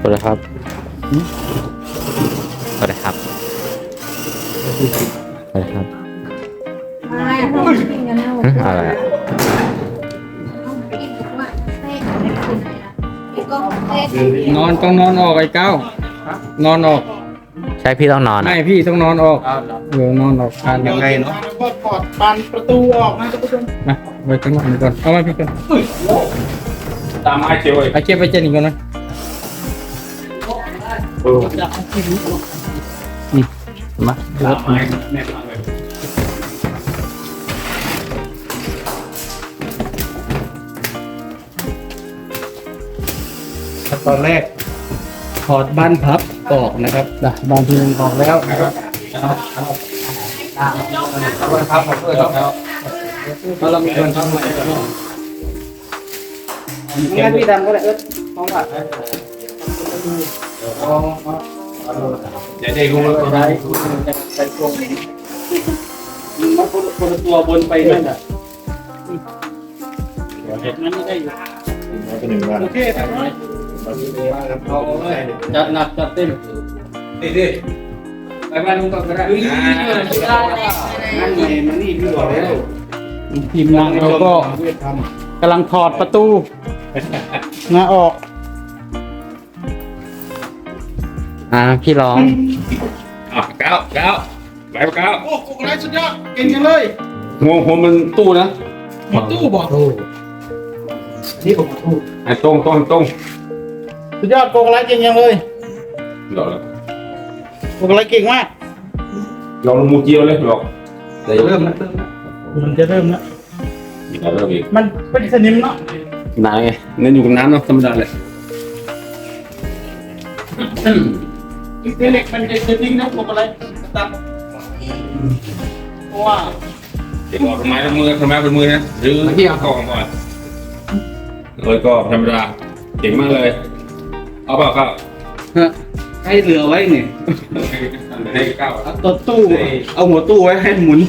สวัสดีครับสวัสดีครับสวัสดีครับไม่เรากินกันแล้วหึอะไรอะนอนต้องนอนออกไอ้เก้านอนออกใช่พี่ต้องนอนไม่อะพี่ต้องนอนออกเออนอนออกทานยังไงเนาะก็ถอดบานประตูออกนะท่านผู้ชมมาไว้ข้างนอกนี่ก่อนเอามาพี่ก่อนตามไม้เชียวเลยไอ้เก็บไปเจนอีกก่อนนะ มาตามไม้แน่นอนตอนแรกถอดบ้านพับออกนะครับนะบ้านที่หนึ่งออกแล้วนะครับบ้านพับออกเลยครับเพราะเรามีคนทำใหม่แล้วงั้นพี่ดำก็ได้เอิร์ธห้องอัด อย่าใจกูเลยใช้ใช้กรงมันคนคนตัวบนไปนั่นอะเห็ดนั้นไม่ได้อยู่โอเคครับเอาเลยจัดหนักจัดเต็มนี่ดิไปบ้านลุงก่อนก็ได้นั่นไงมันนี่พี่บอกแล้วทีมงานเราก็กำลังถอดประตูหน้าออก อ่าพี่ร้อง อะเก้าเก้าไปเก้าโอ้กุ๊กไรสุดยอด เก่งจังเลยงงผมมันตู้นะหมดตู้บอกนี่ผมถูกไอ้ตรงตรงตรงสุดยอดโกกไรเก่งจังเลยหลอกแล้วโกกไรเก่งมากเราลงมูเจียวเลยหลอกแต่อย่าเริ่มนะมันจะเริ่มแล้วอย่าเริ่มอีกมันเป็นสนิมเนาะนานไงเน้นอยู่กับน้ำเนาะธรรมดาเลย เหล็กมันจะนิ่งนะโกกไรตัดเพราะว่าเดี๋ยวบอกทำไมทำมือทำไมเป็นมือนะหรือที่เอากองก่อนเลยก็ธรรมดาเก่งมากเลย เอาเปล่าครับให้เหลือไว้เนี่ยให้เก้าเอาตัวตู้ เอาหัวตู้ไว้ให้หมุน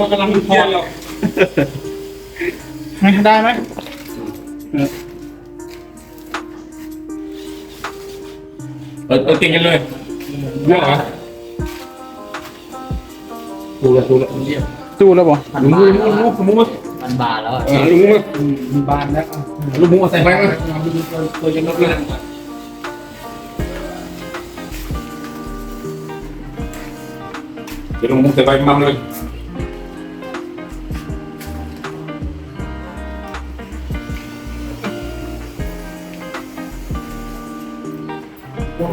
มันกำลังพอแล้วได้ไหม เออเออเก่งกันเลยเยอะเหรอตู้แล้วตู้แล้วตู้แล้วบ่ลุงมุ้งลุงมุ้งลุงมุ้งมันบาแล้วอะเออลุงมุ้งมันบานแล้วลุงมุ้งเอาใส่ไปมั้ยตัวยังไม่เปลี่ยนเดี๋ยวลุงมุ้งใส่ไปมั่มเลย ส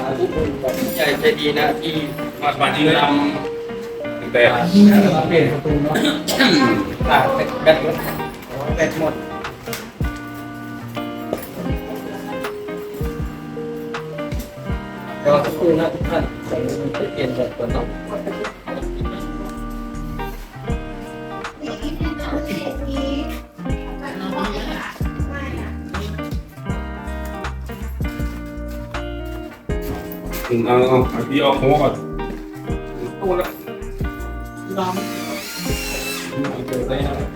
าธุบุญกับใหญ่ใจดีนะที่มาสมาธิเลยตั้งแต่เปลี่ยนประตูเนาะอ่าแบตหมดแบตหมด รอสักครู่นะทุกท่านผมจะเปลี่ยนแบบตก่อนเนาะเอาเอาเอาพี่เอาหัวก่อนตู้ละเราเก็บด้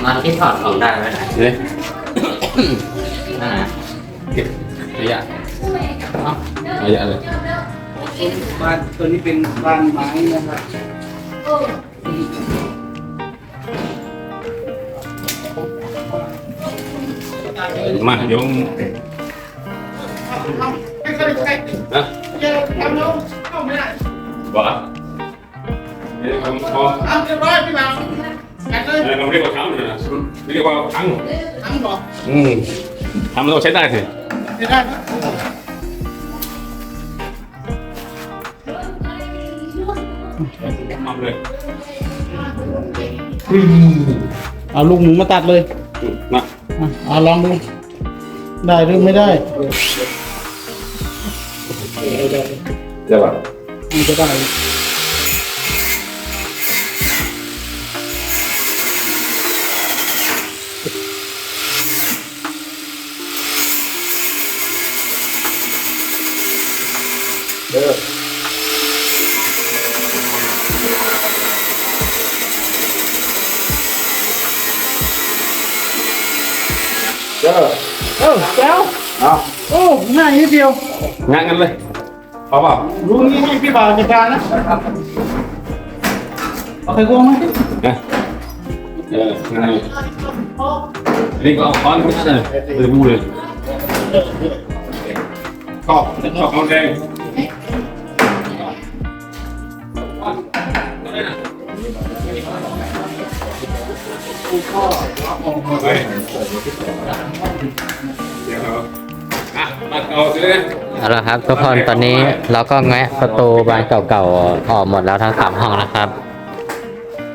เหรอมาที่ถอดออกได้ไหมนะเนี่ยนั่นนะเก็บระยะระยะเลยบ้านตัวนี้เป็นบ้านไม้นะครับมาเดี๋ยวไม่เคยใครนะเยอะทำแล้วเข้าไม่ได้บอกอะเดี๋ยวผมพอทำเรียบร้อยพี่บ่าว กันเลยเออเราเรียกว่าทั้งนะเรียกว่าทั้งทั้งบอกอืมทำเราใช้ได้สิไม่ได้นะทำเลยเอาลูกหมูมาตัดเลยมาอะเอาลองดู ได้หรือไม่ได้เดี๋ยวก่อนมันจะได้ เจ้าเออแก้วเอาโอ้ง่ายนิดเดียวงานกันเลยเอาเปล่ารู้งี้ ให้พี่บ่าวจัดการนะเอาไปกวงไหมนะเอองั้นเลยนี่ก็เอาค้อนไม่ใช่เลยบูเลยขอบขอบเอาแดงไปเดี๋ยวอะมาเอาสิเลยเอาละครับทุกคนตอนนี้เราก็แงะประตูบานเก่าๆออกหมดแล้วทั้งสามห้องนะครับ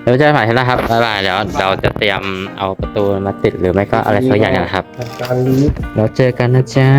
เดี๋ยวเจอกันใหม่ที่นะครับบ๊ายบายเดี๋ยวเราจะเตรียมเอาประตูมาติดหรือไม่ก็อะไรสักอย่างนะครับการนี้แล้วเจอกันนะจ๊ะ